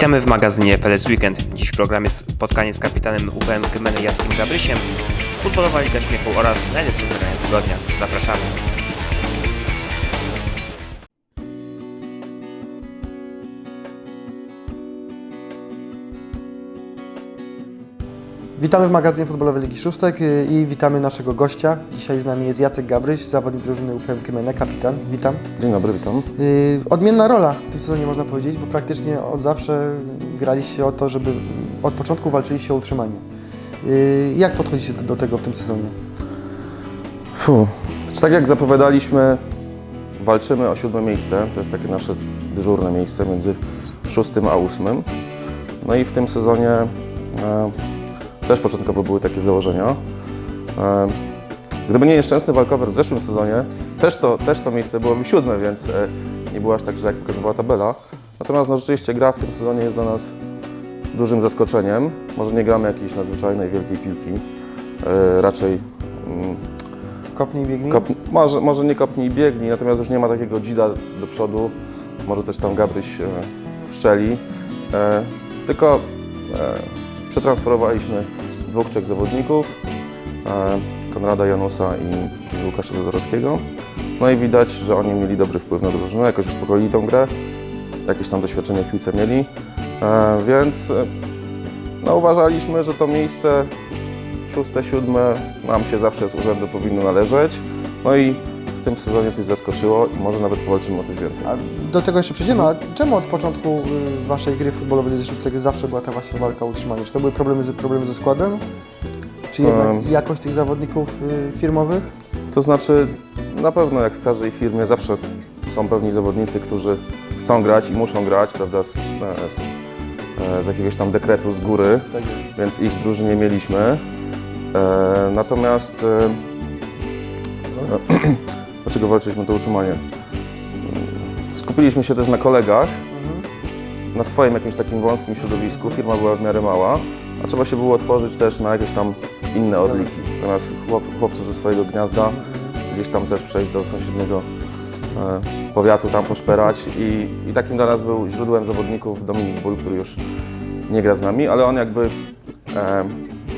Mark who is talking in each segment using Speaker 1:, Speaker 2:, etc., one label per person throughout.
Speaker 1: Witamy w magazynie FLS Weekend. Dziś w programie spotkanie z kapitanem UPM Kymene Jackiem Gabrysiem, futbolowa Liga Śmiechu oraz najlepsze zadania tygodnia. Zapraszamy.
Speaker 2: Witamy w magazynie futbolowej Ligi Szóstek y, i witamy naszego gościa. Dzisiaj z nami jest Jacek Gabryś, zawodnik drużyny UPM Kymene, kapitan. Witam.
Speaker 3: Dzień dobry, witam.
Speaker 2: Y, Odmienna rola w tym sezonie można powiedzieć, bo praktycznie od zawsze graliście o to, żeby od początku walczyliście o utrzymanie. Y, Jak podchodzicie do, tego w tym sezonie?
Speaker 3: Fuh. Czy tak jak zapowiadaliśmy, walczymy o siódme miejsce. To jest takie nasze dyżurne miejsce między szóstym a ósmym. No i w tym sezonie e, też początkowo były takie założenia. E, gdyby nie nieszczęsny walkover w zeszłym sezonie, też to, też to miejsce byłoby siódme, więc e, nie było aż tak źle, jak pokazywała tabela. Natomiast no, rzeczywiście gra w tym sezonie jest dla nas dużym zaskoczeniem. Może nie gramy jakiejś nadzwyczajnej wielkiej piłki, e, raczej mm,
Speaker 2: Kopnij, biegnij.
Speaker 3: Kop, może, może nie kopnij i biegnij, natomiast już nie ma takiego dzida do przodu. Może coś tam Gabryś szczeli. Tylko przetransferowaliśmy dwóch, trzech zawodników. E, Konrada Janusa i Łukasza Zadorowskiego. No i widać, że oni mieli dobry wpływ na drużynę, jakoś uspokoili tą grę. Jakieś tam doświadczenie w piłce mieli. E, więc e, no, uważaliśmy, że to miejsce szóste, siódme nam się zawsze z urzędu powinno należeć. No i w tym sezonie coś zaskoczyło i może nawet powalczymy o coś więcej.
Speaker 2: A do tego jeszcze przejdziemy, a czemu od początku y, Waszej gry futbolowej Lidze Szóstek zawsze była ta właśnie walka o utrzymanie? Czy to były problemy, z, problemy ze składem? Czy jednak
Speaker 3: Em.
Speaker 2: jakość tych zawodników y, firmowych?
Speaker 3: To znaczy, na pewno jak w każdej firmie zawsze s- są pewni zawodnicy, którzy chcą grać i muszą grać, prawda, z, e, z, e, z jakiegoś tam dekretu z góry,
Speaker 2: Tak jest.
Speaker 3: więc ich w drużynie mieliśmy. E, natomiast e, dlaczego walczyliśmy o to utrzymanie? Skupiliśmy się też na kolegach, na swoim jakimś takim wąskim środowisku. Firma była w miarę mała, a trzeba się było otworzyć też na jakieś tam inne odliki. Zamiast chłop, chłopców ze swojego gniazda, gdzieś tam też przejść do sąsiedniego e, powiatu, tam poszperać. I, I takim dla nas był źródłem zawodników Dominik Ból, który już nie gra z nami, ale on jakby e,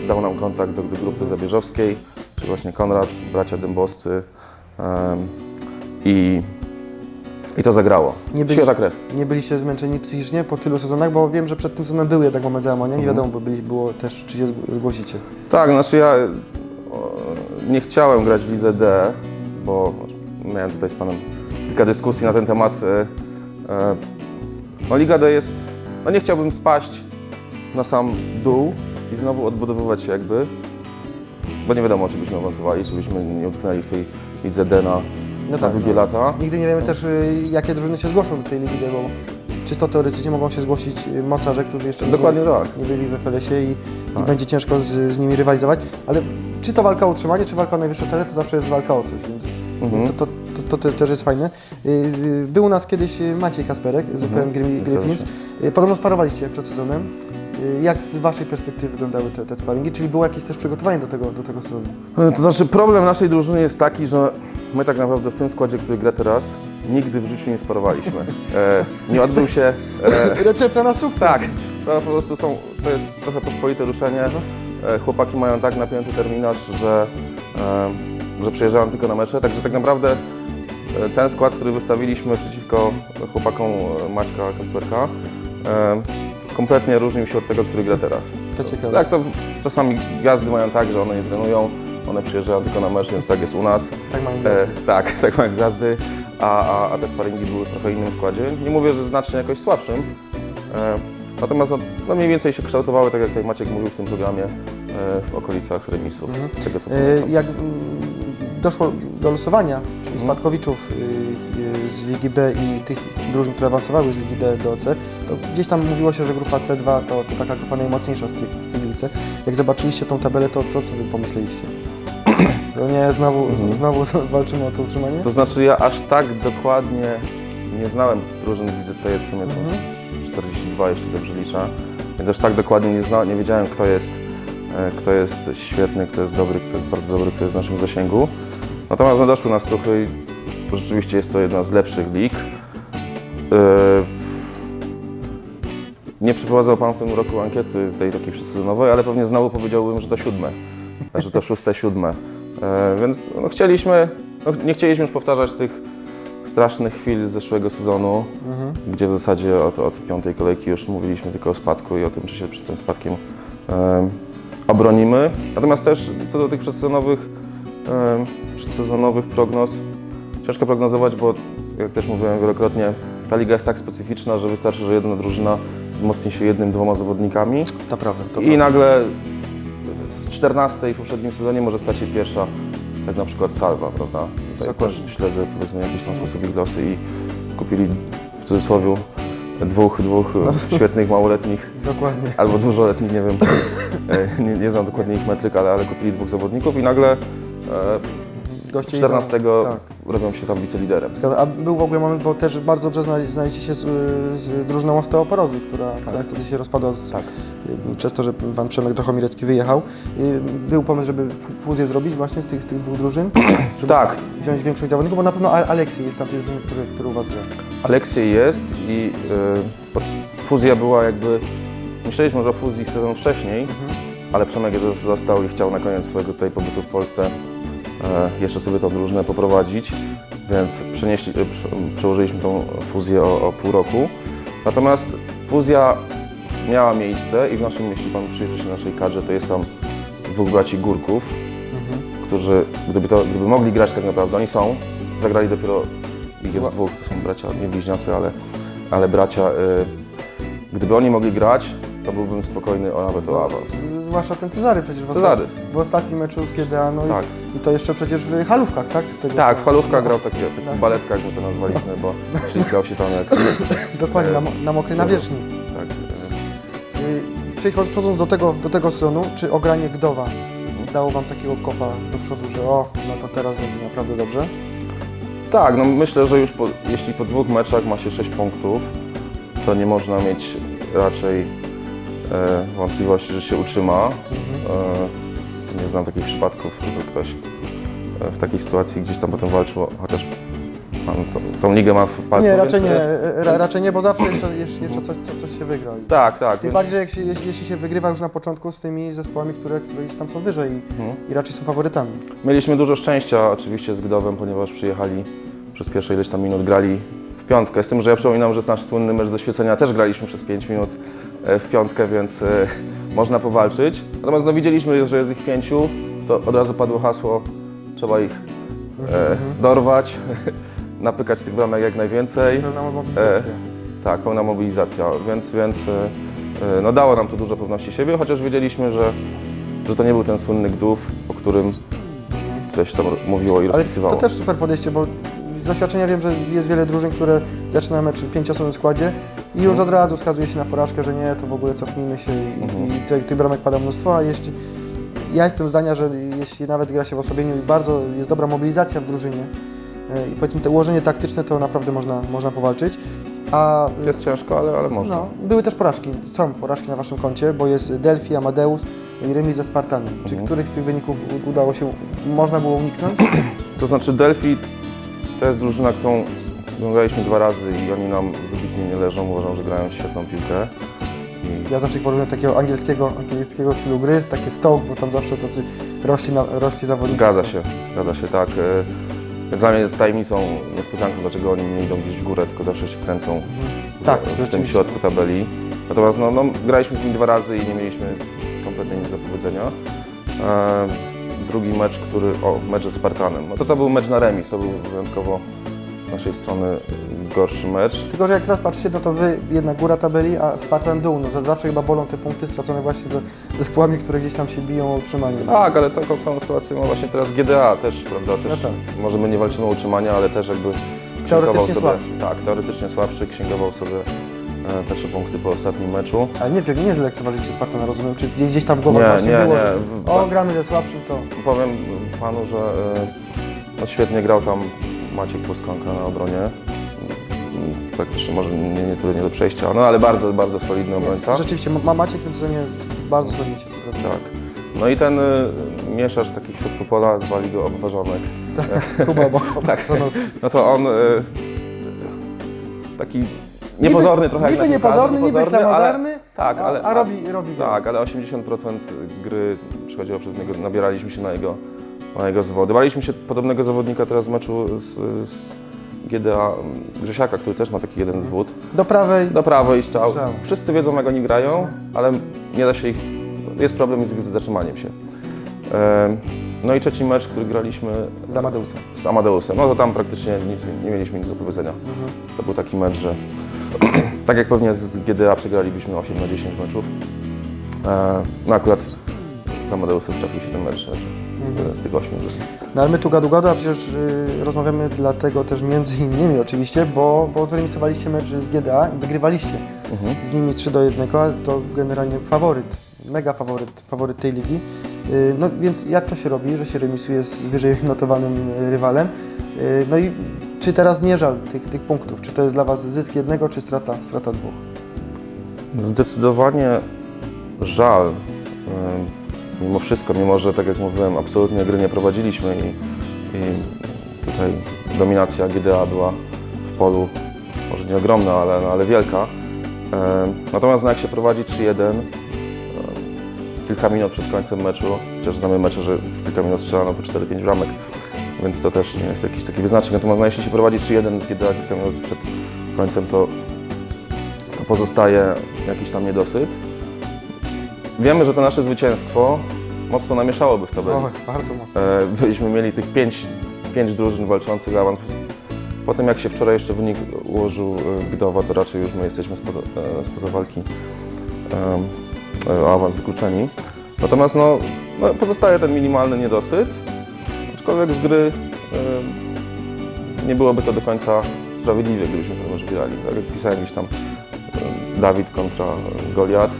Speaker 3: dał nam kontakt do, do grupy zabieżowskiej, czy właśnie Konrad, bracia Dębowscy i, i to zagrało.
Speaker 2: Nie byli-
Speaker 3: Świeża krew.
Speaker 2: Nie byliście zmęczeni psychicznie po tylu sezonach, bo wiem, że przed tym sezonem był jednak moment załamania.
Speaker 3: Mhm.
Speaker 2: Nie wiadomo, bo byli, było też, czy się zg- zgłosicie.
Speaker 3: Tak, znaczy ja nie chciałem grać w Lidze D, bo miałem tutaj z Panem kilka dyskusji na ten temat. E, e, No Liga D jest, no nie chciałbym spaść na sam dół i znowu odbudowywać się jakby, bo nie wiadomo, czy byśmy awansowali, czy byśmy nie utknęli w tej Lidze D na,
Speaker 2: No tak,
Speaker 3: długie
Speaker 2: no.
Speaker 3: lata.
Speaker 2: Nigdy nie wiemy też, y, jakie drużyny się zgłoszą do tej ligi, bo czysto teoretycznie mogą się zgłosić y, mocarze, którzy jeszcze nie
Speaker 3: Dokładnie
Speaker 2: byli,
Speaker 3: tak.
Speaker 2: nie byli w FLS-ie i, i
Speaker 3: Tak.
Speaker 2: będzie ciężko z, z nimi rywalizować. Ale czy to walka o utrzymanie, czy walka o najwyższe cele, to zawsze jest walka o coś, więc,
Speaker 3: Mhm.
Speaker 2: więc to, to, to, to, te- też jest fajne. Y, y, Był u nas kiedyś y, Maciej Kasperek z UPM
Speaker 3: Mhm.
Speaker 2: Gry-
Speaker 3: Zgadza
Speaker 2: Gryfins. Y, Podobno sparowaliście przed sezonem. Y, Jak z Waszej perspektywy wyglądały te, te sparingi? Czyli było jakieś też przygotowanie do tego, do tego sezonu?
Speaker 3: E, To znaczy problem naszej drużyny jest taki, że my tak naprawdę w tym składzie, który gra teraz, nigdy w życiu nie sparowaliśmy. E, nie odbył się... E,
Speaker 2: Recepta na sukces!
Speaker 3: tak, to po prostu są, to jest trochę pospolite ruszenie. E, chłopaki mają tak napięty terminarz, że, e, że przyjeżdżają tylko na mecze, także tak naprawdę e, ten skład, który wystawiliśmy przeciwko chłopakom e, Maćka Kasperka, e, kompletnie różnił się od tego, który gra teraz.
Speaker 2: To ciekawe.
Speaker 3: Tak, to czasami gwiazdy mają tak, że one nie trenują, one przyjeżdżają tylko na mecz, więc tak jest u nas.
Speaker 2: Tak mają
Speaker 3: E,
Speaker 2: gwiazdy.
Speaker 3: tak, tak mają gwiazdy, a, a, a te sparingi były w trochę innym składzie. Nie mówię, że znacznie jakoś słabszym, e, natomiast no, no mniej więcej się kształtowały, tak jak tutaj Maciek mówił w tym programie, e, w okolicach remisów, z tego co
Speaker 2: E. Jak mm, doszło do losowania, czyli
Speaker 3: Mhm.
Speaker 2: spadkowiczów y, z Ligi B i tych drużyn, które awansowały z Ligi D do C, to gdzieś tam mówiło się, że grupa C2 to, to taka grupa najmocniejsza z tych, z tych lig C. Jak zobaczyliście tą tabelę, to, to co wy pomyśleliście? No nie, znowu,
Speaker 3: Mhm.
Speaker 2: znowu walczymy o to utrzymanie?
Speaker 3: To znaczy ja aż tak dokładnie nie znałem drużyn w Lidze C, jest w sumie to
Speaker 2: Mhm.
Speaker 3: 42, jeśli dobrze liczę, więc aż tak dokładnie nie, zna, nie wiedziałem, kto jest, e, kto jest świetny, kto jest dobry, kto jest bardzo dobry, kto jest w naszym zasięgu. Natomiast no, doszły nas słuchy, bo rzeczywiście jest to jedna z lepszych lig. E, Nie przeprowadzał Pan w tym roku ankiety tej takiej przedsezonowej, ale pewnie znowu powiedziałbym, że to siódme, że to szóste, siódme. E, więc no, chcieliśmy, no, nie chcieliśmy już powtarzać tych strasznych chwil z zeszłego sezonu, gdzie w zasadzie od, od piątej kolejki już mówiliśmy tylko o spadku i o tym, czy się przed tym spadkiem e, obronimy. Natomiast też co do tych przedsezonowych, e, przedsezonowych prognoz, ciężko prognozować, bo jak też mówiłem wielokrotnie, ta liga jest tak specyficzna, że wystarczy, że jedna drużyna wzmocni się jednym, dwoma zawodnikami
Speaker 2: To prawda, to
Speaker 3: i
Speaker 2: prawda.
Speaker 3: nagle z 14 w poprzednim sezonie może stać się pierwsza, jak na przykład Salwa, prawda? Tutaj
Speaker 2: Dokładnie.
Speaker 3: też śledzę powiedzmy jakiś tam sposób ich losy i kupili w cudzysłowie dwóch, dwóch
Speaker 2: No.
Speaker 3: świetnych małoletnich
Speaker 2: Dokładnie.
Speaker 3: albo dużoletnich, nie wiem, e, nie, nie znam dokładnie ich metryk, ale, ale kupili dwóch zawodników i nagle e,
Speaker 2: Goście
Speaker 3: 14
Speaker 2: idą- Tak.
Speaker 3: Robią się tam wiceliderem.
Speaker 2: A był w ogóle moment, bo też bardzo dobrze znali- znaliście się z, z drużyną osteoporozy, która, która niestety się rozpadła z,
Speaker 3: Tak.
Speaker 2: y, przez to, że pan Przemek Drochomirecki wyjechał. Y, Był pomysł, żeby fu- fuzję zrobić właśnie z tych, z tych dwóch drużyn? Żeby
Speaker 3: Tak.
Speaker 2: Wziąć większość zawodników, bo na pewno Al- Aleksiej jest tam tej drużyny, który, który u Was gra.
Speaker 3: Aleksiej jest i y, fuzja była jakby. Myśleliśmy może o fuzji sezon wcześniej, ale Przemek został i chciał na koniec swojego tutaj pobytu w Polsce jeszcze sobie tą drużynę poprowadzić, więc przenieśli, e, prze, przełożyliśmy tą fuzję o, o pół roku. Natomiast fuzja miała miejsce i w naszym, jeśli Pan przyjrzy się naszej kadrze, to jest tam dwóch braci Górków, którzy gdyby, to, gdyby mogli grać tak naprawdę, oni są, zagrali dopiero, ich jest dwóch, to są bracia, nie bliźniacy, ale, ale bracia. Y, gdyby oni mogli grać, to byłbym spokojny o nawet o awans.
Speaker 2: Zwłaszcza ten Cezary przecież w,
Speaker 3: Cezary.
Speaker 2: osta- w ostatnim meczu z GDA, no
Speaker 3: Tak.
Speaker 2: i, i to jeszcze przecież w halówkach, tak? Z tego,
Speaker 3: Tak, w falówkach
Speaker 2: no,
Speaker 3: grał takie, w takich
Speaker 2: Tak.
Speaker 3: baletkach, my to nazwaliśmy, bo ślizgał się tam jak...
Speaker 2: Dokładnie, na, na mokrej nawierzchni.
Speaker 3: Tak, y,
Speaker 2: Przechodząc do tego, do tego sezonu, czy ogranie Gdowa dało Wam takiego kopa do przodu, że o, no to teraz będzie naprawdę dobrze?
Speaker 3: Tak, no myślę, że już po, jeśli po dwóch meczach ma się 6 punktów, to nie można mieć raczej wątpliwości, że się utrzyma. E, nie znam takich przypadków, żeby ktoś e, w takiej sytuacji gdzieś tam potem walczył, chociaż tą, tą ligę ma w palcu.
Speaker 2: nie, raczej
Speaker 3: więc,
Speaker 2: nie,
Speaker 3: e,
Speaker 2: e, ra, raczej nie, bo zawsze jeszcze, jeszcze, jeszcze coś, co- coś się wygra.
Speaker 3: Tak, tak.
Speaker 2: Tym
Speaker 3: Więc,
Speaker 2: bardziej, jak się, jeśli, się wygrywa już na początku z tymi zespołami, które, które gdzieś tam są wyżej i,
Speaker 3: Mhm.
Speaker 2: i raczej są faworytami.
Speaker 3: Mieliśmy dużo szczęścia oczywiście z Gdowem, ponieważ przyjechali przez pierwsze ileś tam minut grali w piątkę. Z tym, że ja przypominam, że nasz słynny mecz ze świecenia też graliśmy przez 5 minut e, w piątkę, więc e, można powalczyć. Natomiast no, widzieliśmy, że jest ich pięciu, to od razu padło hasło, trzeba ich e, dorwać, napykać tych bramek jak najwięcej.
Speaker 2: Pełna mobilizacja.
Speaker 3: Tak, pełna mobilizacja, więc, więc e, e, no, dało nam to dużo pewności siebie, chociaż wiedzieliśmy, że, że to nie był ten słynny Gdów, o którym ktoś tam mówiło i
Speaker 2: Ale
Speaker 3: rozpisywało.
Speaker 2: to też super podejście, bo z doświadczenia wiem, że jest wiele drużyn, które zaczyna mecz w pięciosobowym składzie i już od razu wskazuje się na porażkę, że nie, to w ogóle cofnijmy się i,
Speaker 3: Mhm.
Speaker 2: i tych, tych bramek pada mnóstwo, a jeśli ja jestem zdania, że jeśli nawet gra się w osłabieniu i bardzo jest dobra mobilizacja w drużynie e, i powiedzmy te ułożenie taktyczne, to naprawdę można, można powalczyć. A
Speaker 3: Jest ciężko, ale, ale można.
Speaker 2: no, były też porażki, są porażki na Waszym koncie, bo jest Delphi, Amadeus i remis ze Spartanem. Czy
Speaker 3: Mhm.
Speaker 2: których z tych wyników u- udało się, można było uniknąć?
Speaker 3: To znaczy Delphi to jest drużyna, którą graliśmy dwa razy i oni nam wybitnie nie leżą. Uważam, że grają świetną piłkę. I
Speaker 2: Ja zawsze ich porównuję do takiego angielskiego, angielskiego stylu gry, takie stołk, bo tam zawsze tacy rośli, na, rośli zawodnicy
Speaker 3: zgadza
Speaker 2: są.
Speaker 3: się, zgadza się, tak. E, dla mnie jest tajemnicą, niespodzianką, dlaczego oni nie idą gdzieś w górę, tylko zawsze się kręcą
Speaker 2: Tak,
Speaker 3: w tym środku tabeli. Natomiast no, no, graliśmy z nimi dwa razy i nie mieliśmy kompletnie nic do powiedzenia. E, drugi mecz, który, o, mecz ze Spartanem. No to to był mecz na remis, to był wyjątkowo z naszej strony gorszy mecz.
Speaker 2: Tylko, że jak teraz patrzycie, no to wy jedna góra tabeli, a Spartan dół. No za- zawsze chyba bolą te punkty stracone właśnie ze zespołami, które gdzieś tam się biją o utrzymanie.
Speaker 3: Tak, ale taką samą sytuację ma właśnie teraz GDA też, prawda? Też,
Speaker 2: No tak.
Speaker 3: Może my nie walczymy o utrzymanie, ale też jakby
Speaker 2: Teoretycznie
Speaker 3: księgował sobie,
Speaker 2: słabszy.
Speaker 3: Tak, teoretycznie słabszy, księgował sobie te trzy punkty po ostatnim meczu.
Speaker 2: Ale nie, zle- nie zlekceważycie Spartana, rozumiem? Czy gdzieś, gdzieś tam w głowach
Speaker 3: Nie,
Speaker 2: właśnie
Speaker 3: nie,
Speaker 2: było,
Speaker 3: nie.
Speaker 2: że
Speaker 3: W-
Speaker 2: o, gramy ze słabszym, to...
Speaker 3: Powiem panu, że e, no świetnie grał tam Maciek Płoskonka na obronie. Praktycznie może nie, nie tyle nie do przejścia, no ale bardzo, bardzo solidny obrońca.
Speaker 2: Nie, rzeczywiście, ma, Maciek w tym sezonie bardzo solidnie się prezentuje.
Speaker 3: Tak. No i ten y, mieszacz taki w środku pola, zwali go obważonek.
Speaker 2: Kuba, bo
Speaker 3: Tak. No to on y, taki niepozorny trochę jak
Speaker 2: Niby
Speaker 3: na piłkarza,
Speaker 2: niepozorny, niby
Speaker 3: niepozorny, ale-
Speaker 2: ślamazarny,
Speaker 3: Tak,
Speaker 2: a,
Speaker 3: ale,
Speaker 2: a robi, robi wiele.
Speaker 3: Tak, ale 80% gry przychodziło przez niego, nabieraliśmy się na jego, na jego zwody. Baliśmy się podobnego zawodnika teraz w meczu z, z GDA Grzesiaka, który też ma taki jeden zwód.
Speaker 2: Do prawej,
Speaker 3: Do prawej i strzał.
Speaker 2: Strzał.
Speaker 3: Wszyscy wiedzą jak oni grają, ale nie da się ich, jest problem z zatrzymaniem się. No i trzeci mecz, który graliśmy
Speaker 2: z Amadeusem.
Speaker 3: z Amadeusem, no to tam praktycznie nic, nie mieliśmy nic do powiedzenia. To był taki mecz, że tak jak pewnie z GDA przegralibyśmy 8 na 10 meczów. E, No akurat z Amadeusem trafił się ten mecz że jeden z tych 8. Że...
Speaker 2: No ale my tu gadu gadu, a przecież y, rozmawiamy dlatego też między innymi oczywiście, bo, bo zremisowaliście mecz z GDA i wygrywaliście
Speaker 3: Mhm.
Speaker 2: z nimi 3 do 1, a to generalnie faworyt, mega faworyt, faworyt tej ligi. Y, No więc jak to się robi, że się remisuje z wyżej notowanym rywalem? Y, No i czy teraz nie żal tych, tych punktów? Czy to jest dla Was zysk jednego, czy strata, strata dwóch?
Speaker 3: Zdecydowanie żal. Mimo wszystko, mimo że tak jak mówiłem, absolutnie gry nie prowadziliśmy i, i tutaj dominacja GDA była w polu, może nie ogromna, ale, no, ale wielka. Natomiast no, jak się prowadzi 3-1, ym, kilka minut przed końcem meczu, chociaż znamy mecze, że w kilka minut strzelano po 4-5 bramek, więc to też nie jest jakiś taki wyznacznik. Natomiast no, jeśli się prowadzi 3-1 z GDA kilka minut przed końcem, to to pozostaje jakiś tam niedosyt. Wiemy, że to nasze zwycięstwo mocno namieszałoby w tabeli.
Speaker 2: O, bardzo mocno.
Speaker 3: E, Byliśmy mieli tych pięć, pięć drużyn walczących awans. Po tym jak się wczoraj jeszcze wynik ułożył e, Gdowa, to raczej już my jesteśmy spoza, e, spoza walki o awans wykluczeni. Natomiast no, no, pozostaje ten minimalny niedosyt, aczkolwiek z gry nie byłoby to do końca sprawiedliwe, gdybyśmy ten mecz wygrali. Tak jak pisałem gdzieś tam Dawid kontra Goliat.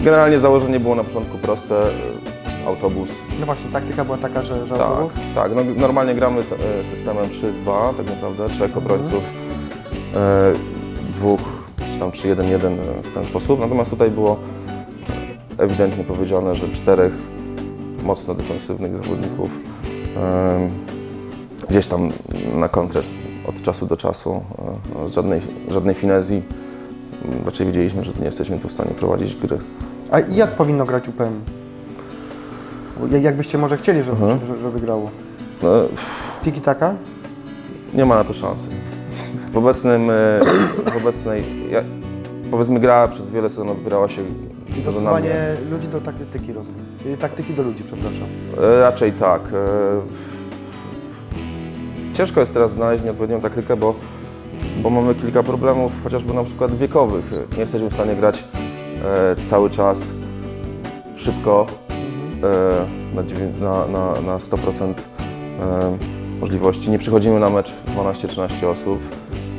Speaker 3: Generalnie założenie było na początku proste, e, autobus
Speaker 2: No właśnie, taktyka była taka, że, że
Speaker 3: tak,
Speaker 2: autobus?
Speaker 3: tak. No, normalnie gramy e, systemem 3-2, tak naprawdę, trzech obrońców, e, dwóch, czy tam 3-1-1 e, w ten sposób. Natomiast tutaj było ewidentnie powiedziane, że czterech mocno defensywnych zawodników gdzieś tam na kontrę od czasu do czasu, e, z żadnej, żadnej finezji. Raczej wiedzieliśmy, że nie jesteśmy tu w stanie prowadzić gry.
Speaker 2: A jak powinno grać UPM? Jakbyście może chcieli, żeby,
Speaker 3: Mhm.
Speaker 2: żeby, grało?
Speaker 3: No,
Speaker 2: Tiki taka?
Speaker 3: Nie ma na to szansy. W, obecnym, e, w obecnej, powiedzmy gra przez wiele sezonów grała się
Speaker 2: Czyli dostosowanie ludzi do taktyki, rozumiem. Y, Taktyki do ludzi, przepraszam.
Speaker 3: E, Raczej tak. e, Ciężko jest teraz znaleźć nieodpowiednią taktykę, bo, bo mamy kilka problemów, chociażby na przykład wiekowych. Nie jesteśmy w stanie grać e, cały czas szybko e, na, dziewię- na, na, na 100% e, możliwości. Nie przychodzimy na mecz w 12-13 osób,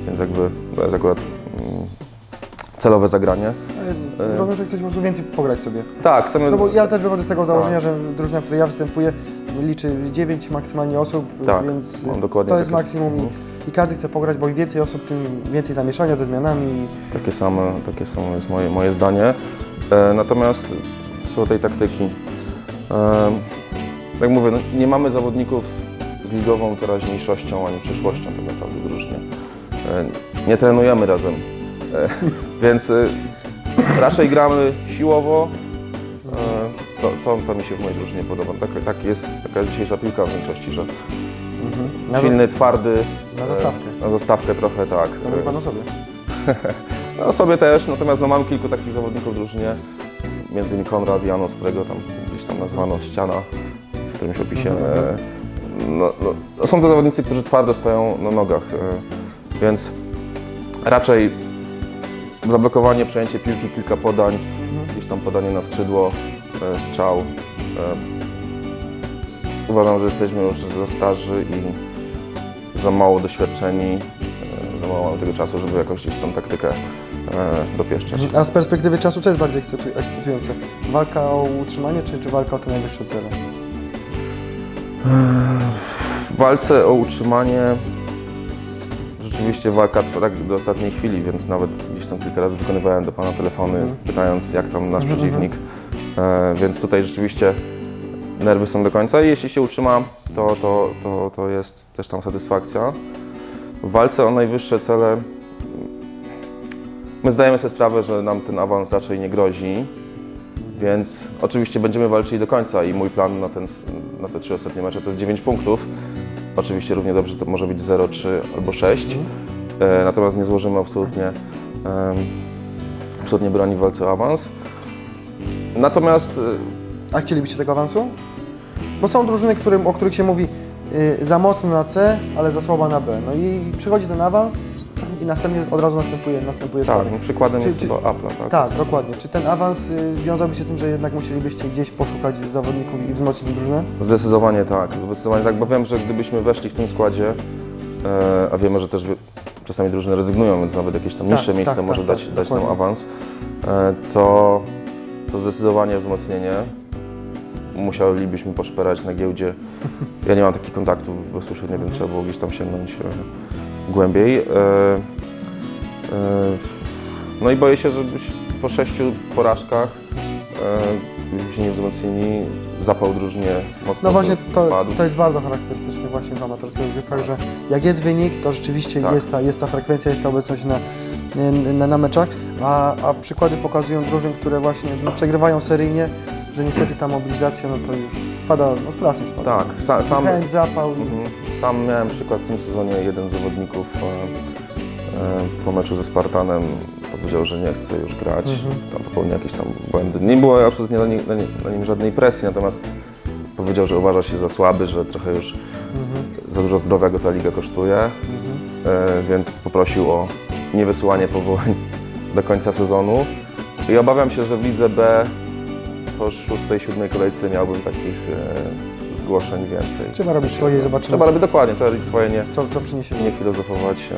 Speaker 3: więc jakby to jest akurat mm, celowe zagranie.
Speaker 2: Rozumiem, że chcecie po prostu więcej pograć sobie.
Speaker 3: Tak, chcemy...
Speaker 2: No bo ja też wychodzę z tego założenia,
Speaker 3: Tak.
Speaker 2: że drużyna, w której ja występuję, liczy 9 maksymalnie osób,
Speaker 3: Tak,
Speaker 2: więc
Speaker 3: mam dokładnie
Speaker 2: to jest
Speaker 3: takie-
Speaker 2: maksimum i,
Speaker 3: Mhm.
Speaker 2: i każdy chce pograć, bo im więcej osób, tym więcej zamieszania ze zmianami.
Speaker 3: Takie same, takie samo jest moje, moje zdanie. E, natomiast co do tej taktyki, e, tak mówię, no, nie mamy zawodników z ligową teraźniejszością ani przyszłością tak naprawdę w drużynie. E, nie trenujemy razem, e, więc e, raczej gramy siłowo. E, to, to, to mi się w mojej drużynie podoba. Tak, tak jest, taka jest dzisiejsza piłka w większości, że
Speaker 2: Na,
Speaker 3: silny, twardy.
Speaker 2: na
Speaker 3: e,
Speaker 2: zastawkę.
Speaker 3: Na zastawkę trochę, tak.
Speaker 2: To mówi Pan o sobie.
Speaker 3: No sobie też, natomiast no, mam kilku takich zawodników w drużynie, między innymi Konrad Janos, którego tam gdzieś tam nazwano ściana w którymś opisie. E, No, no, są to zawodnicy, którzy twardo stoją na nogach, e, więc raczej zablokowanie, przejęcie piłki, kilka podań, gdzieś tam podanie na skrzydło, e, strzał. E, Uważam, że jesteśmy już za starzy i za mało doświadczeni, e, za mało mamy tego czasu, żeby jakoś gdzieś tą taktykę e, dopieszczać.
Speaker 2: A z perspektywy czasu, co jest bardziej ekscytu- ekscytujące? Walka o utrzymanie, czy, czy walka o te najwyższe cele?
Speaker 3: W walce o utrzymanie rzeczywiście walka trwa tak do ostatniej chwili, więc nawet gdzieś tam kilka razy wykonywałem do Pana telefony,
Speaker 2: Mhm.
Speaker 3: pytając jak tam nasz
Speaker 2: Mhm,
Speaker 3: przeciwnik. E, więc tutaj rzeczywiście nerwy są do końca i jeśli się utrzyma, to, to, to, to jest też tam satysfakcja. W walce o najwyższe cele My zdajemy sobie sprawę, że nam ten awans raczej nie grozi, więc oczywiście będziemy walczyli do końca i mój plan na, ten, na te trzy ostatnie mecze to jest 9 punktów. Oczywiście równie dobrze to może być 0, 3 albo 6, e, natomiast nie złożymy absolutnie, absolutnie broni w walce o awans. Natomiast e,
Speaker 2: A chcielibyście tego awansu? Bo są drużyny, którym, o których się mówi y, za mocno na C, ale za słaba na B. No i przychodzi ten awans i następnie od razu następuje, następuje
Speaker 3: tak,
Speaker 2: spadek.
Speaker 3: no przykładem
Speaker 2: Czy-
Speaker 3: jest
Speaker 2: czy-
Speaker 3: chyba Apple, tak?
Speaker 2: Tak, dokładnie. Czy ten awans y, wiązałby się z tym, że jednak musielibyście gdzieś poszukać zawodników i wzmocnić drużynę?
Speaker 3: Zdecydowanie tak, zdecydowanie tak, bo wiem, że gdybyśmy weszli w tym składzie, e, a wiemy, że też wy- czasami drużyny rezygnują, więc nawet jakieś tam
Speaker 2: Tak,
Speaker 3: niższe miejsce
Speaker 2: tak,
Speaker 3: może
Speaker 2: tak,
Speaker 3: dać,
Speaker 2: tak,
Speaker 3: dać nam
Speaker 2: dokładnie.
Speaker 3: awans, e, to, to zdecydowanie wzmocnienie. Musielibyśmy poszperać na giełdzie. Ja nie mam takich kontaktów bezpośrednio, więc trzeba było gdzieś tam sięgnąć e, głębiej. E, no i boję się, że po sześciu porażkach, e, gdybyśmy się nie wzmocnili, zapał drużynie mocno
Speaker 2: No właśnie, to, to jest bardzo charakterystyczne właśnie w amatorskich rozgrywkach, że jak jest wynik, to rzeczywiście
Speaker 3: Tak.
Speaker 2: jest, ta, jest ta frekwencja, jest ta obecność na, na, na meczach, a, a przykłady pokazują drużyn, które właśnie no, przegrywają seryjnie, że niestety ta mobilizacja no to już spada, no strasznie spada.
Speaker 3: Tak, sa, sam,
Speaker 2: Chęć, zapał.
Speaker 3: mhm, sam miałem przykład w tym sezonie, jeden z zawodników e, e, po meczu ze Spartanem powiedział, że nie chce już grać,
Speaker 2: Mhm.
Speaker 3: tam popełnił jakieś tam błędy. Nie było absolutnie na nim, na, nim, na nim żadnej presji, natomiast powiedział, że uważa się za słaby, że trochę już
Speaker 2: Mhm,
Speaker 3: za dużo zdrowia go ta liga kosztuje,
Speaker 2: mhm.
Speaker 3: e, więc poprosił o niewysyłanie powołań do końca sezonu. I obawiam się, że w lidze B po szóstej, siódmej kolejce miałbym takich e, zgłoszeń więcej.
Speaker 2: Trzeba robić swoje i zobaczymy,
Speaker 3: Trzeba robić dokładnie, trzeba robić swoje, nie,
Speaker 2: co, co przyniesie.
Speaker 3: nie filozofować.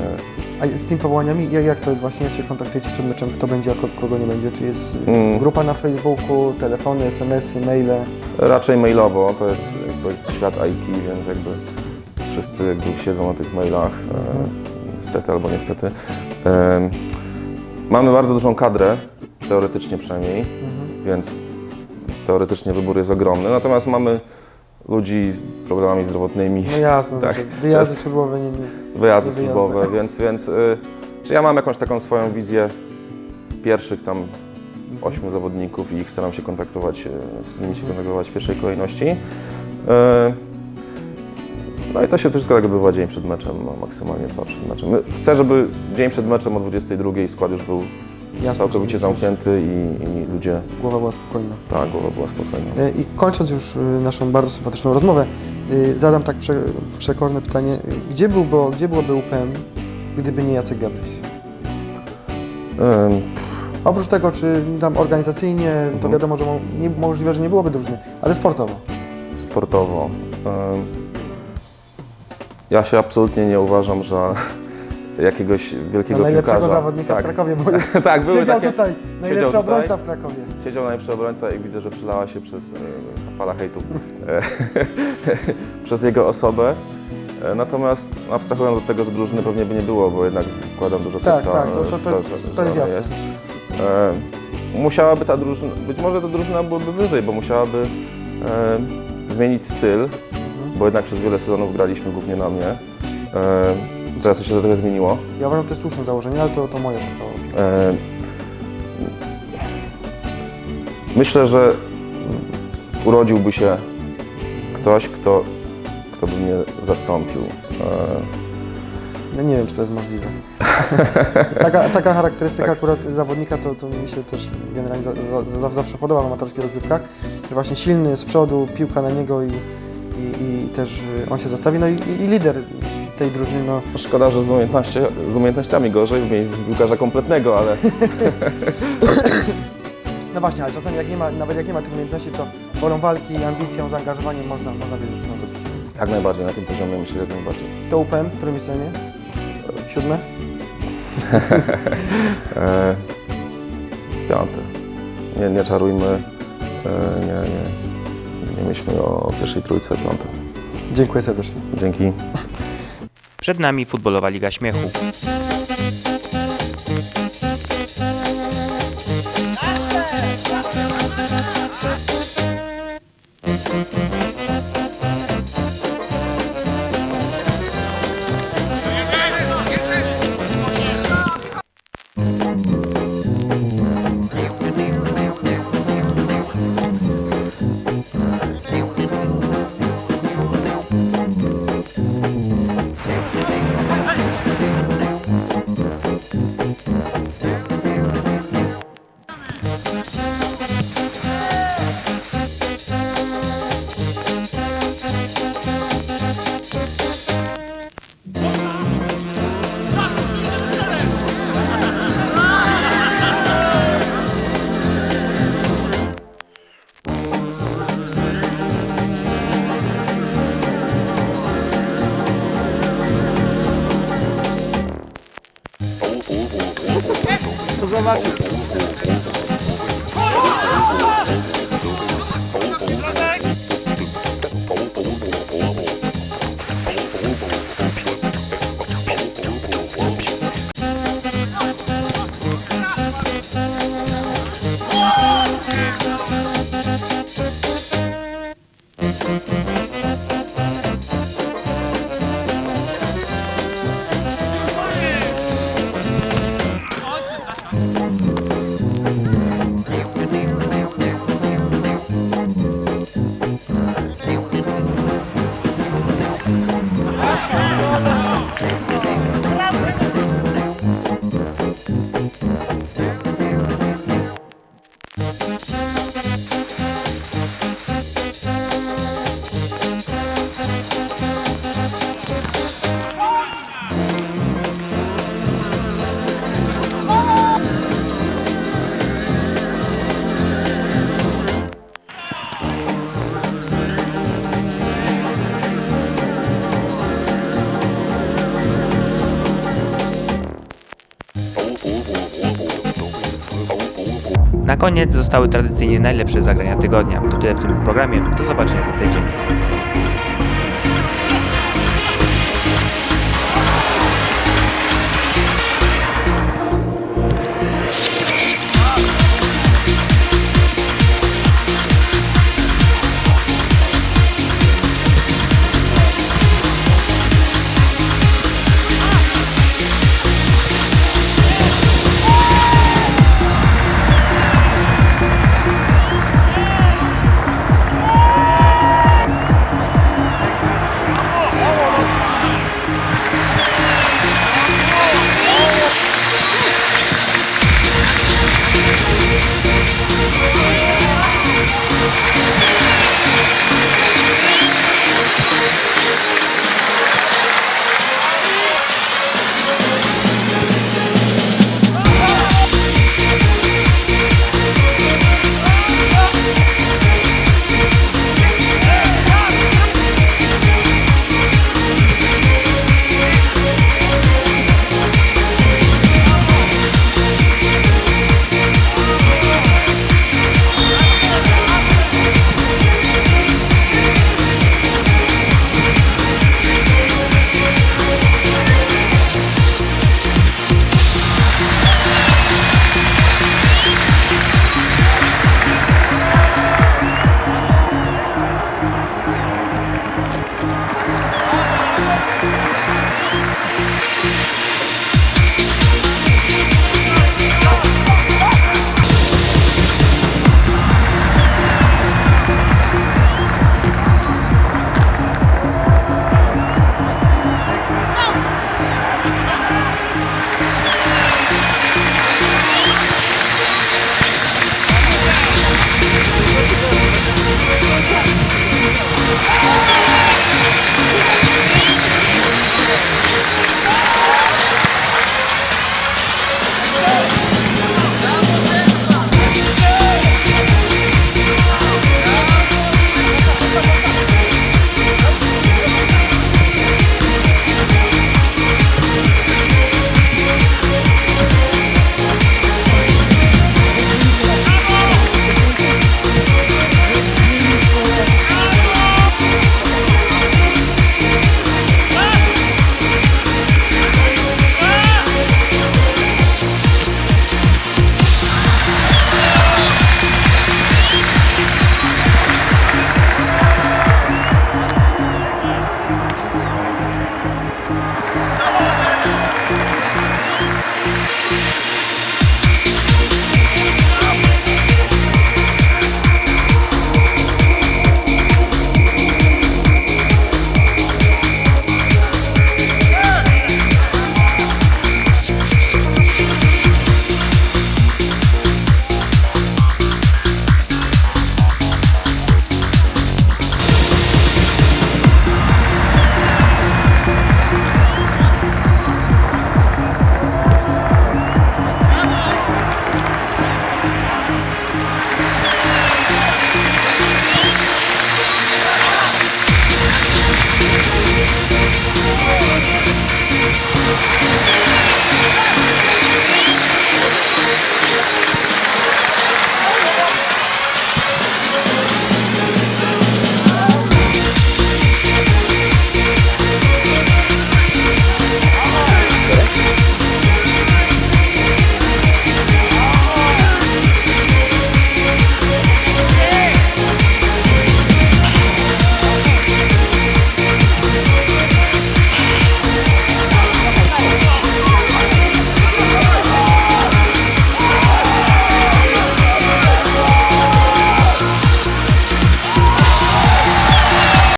Speaker 3: e,
Speaker 2: A z tymi powołaniami, jak, jak to jest właśnie, jak się kontaktujecie przed meczem, kto będzie, a ko- kogo nie będzie? Czy jest y,
Speaker 3: Mm.
Speaker 2: grupa na Facebooku, telefony, SMS-y, maile?
Speaker 3: Raczej mailowo, to jest jakby świat IT, więc jakby wszyscy jakby siedzą na tych mailach, e, niestety albo niestety. E, mamy bardzo dużą kadrę, teoretycznie przynajmniej,
Speaker 2: Mhm.
Speaker 3: więc teoretycznie wybór jest ogromny, natomiast mamy ludzi z problemami zdrowotnymi,
Speaker 2: No jasne,
Speaker 3: Tak,
Speaker 2: znaczy, wyjazdy
Speaker 3: jest-
Speaker 2: służbowe nie, nie.
Speaker 3: wyjazdy
Speaker 2: Wyjazdy.
Speaker 3: służbowe, więc, więc y, czy ja mam jakąś taką swoją wizję pierwszych tam ośmiu zawodników i ich staram się kontaktować, y, z nimi się kontaktować w pierwszej kolejności. Y, No i to się wszystko tak odbywa dzień przed meczem, no, maksymalnie dwa przed meczem. My- Chcę, żeby dzień przed meczem o 22 skład już był
Speaker 2: Jasne,
Speaker 3: całkowicie zamknięty i, i ludzie,
Speaker 2: Głowa była spokojna.
Speaker 3: ta głowa była spokojna.
Speaker 2: E, I kończąc już y, naszą bardzo sympatyczną rozmowę, y, zadam tak prze, przekorne pytanie. Gdzie, byłby, gdzie byłoby UPM, gdyby nie Jacek Gabryś?
Speaker 3: Ym,
Speaker 2: Oprócz tego, czy tam organizacyjnie, to
Speaker 3: Mhm.
Speaker 2: wiadomo, że mo, nie, możliwe, że nie byłoby drużyny, ale sportowo.
Speaker 3: sportowo. Ym, Ja się absolutnie nie uważam za jakiegoś wielkiego
Speaker 2: najlepszego
Speaker 3: piłkarza.
Speaker 2: zawodnika
Speaker 3: tak.
Speaker 2: w Krakowie, bo
Speaker 3: tak, były
Speaker 2: siedział
Speaker 3: takie,
Speaker 2: tutaj, najlepszy
Speaker 3: tutaj.
Speaker 2: obrońca w Krakowie.
Speaker 3: Siedział najlepszy obrońca i widzę, że przylała się przez e, fala hejtu e, przez jego osobę. E, Natomiast abstrahując od tego, że drużyny pewnie by nie było, bo jednak wkładam dużo
Speaker 2: Tak,
Speaker 3: serca
Speaker 2: tak, to- to- to-
Speaker 3: że,
Speaker 2: to jest jasne.
Speaker 3: E, musiałaby ta drużyna, być może ta drużyna byłaby wyżej, bo musiałaby e, zmienić styl,
Speaker 2: Mhm.
Speaker 3: bo jednak przez wiele sezonów graliśmy głównie na mnie. E, teraz się trochę zmieniło.
Speaker 2: Ja uważam, że to jest słuszne założenie, ale to, to moje taka opinia.
Speaker 3: E, Myślę, że urodziłby się ktoś, kto, kto by mnie zastąpił. E,
Speaker 2: Ja nie wiem, czy to jest możliwe. taka, taka charakterystyka akurat zawodnika to, to mi się też generalnie za, za, za, zawsze podoba w amatorskich rozgrywkach, że właśnie silny z przodu, piłka na niego i, i, i też y, on się zastawi, no i, i lider tej drużyny, no
Speaker 3: Szkoda, że z, umiejętności, z umiejętnościami gorzej, piłkarza kompletnego, ale
Speaker 2: No właśnie, ale czasami jak nie ma, nawet jak nie ma tych umiejętności, to wolą walki, ambicją, zaangażowaniem można, można wiele rzeczy zrobić.
Speaker 3: jak najbardziej na tym poziomie myślę, jak najbardziej.
Speaker 2: To UPM, które miejsce zajmie? Siódme?
Speaker 3: E, piąte. Nie, nie czarujmy, e, nie, nie, nie myślmy o pierwszej trójce, piąte.
Speaker 2: Dziękuję serdecznie.
Speaker 3: Dzięki.
Speaker 1: Przed nami Futbolowa Liga Śmiechu.
Speaker 4: ま
Speaker 1: す。Koniec zostały tradycyjnie najlepsze zagrania tygodnia. To tyle w tym programie. Do zobaczenia za tydzień.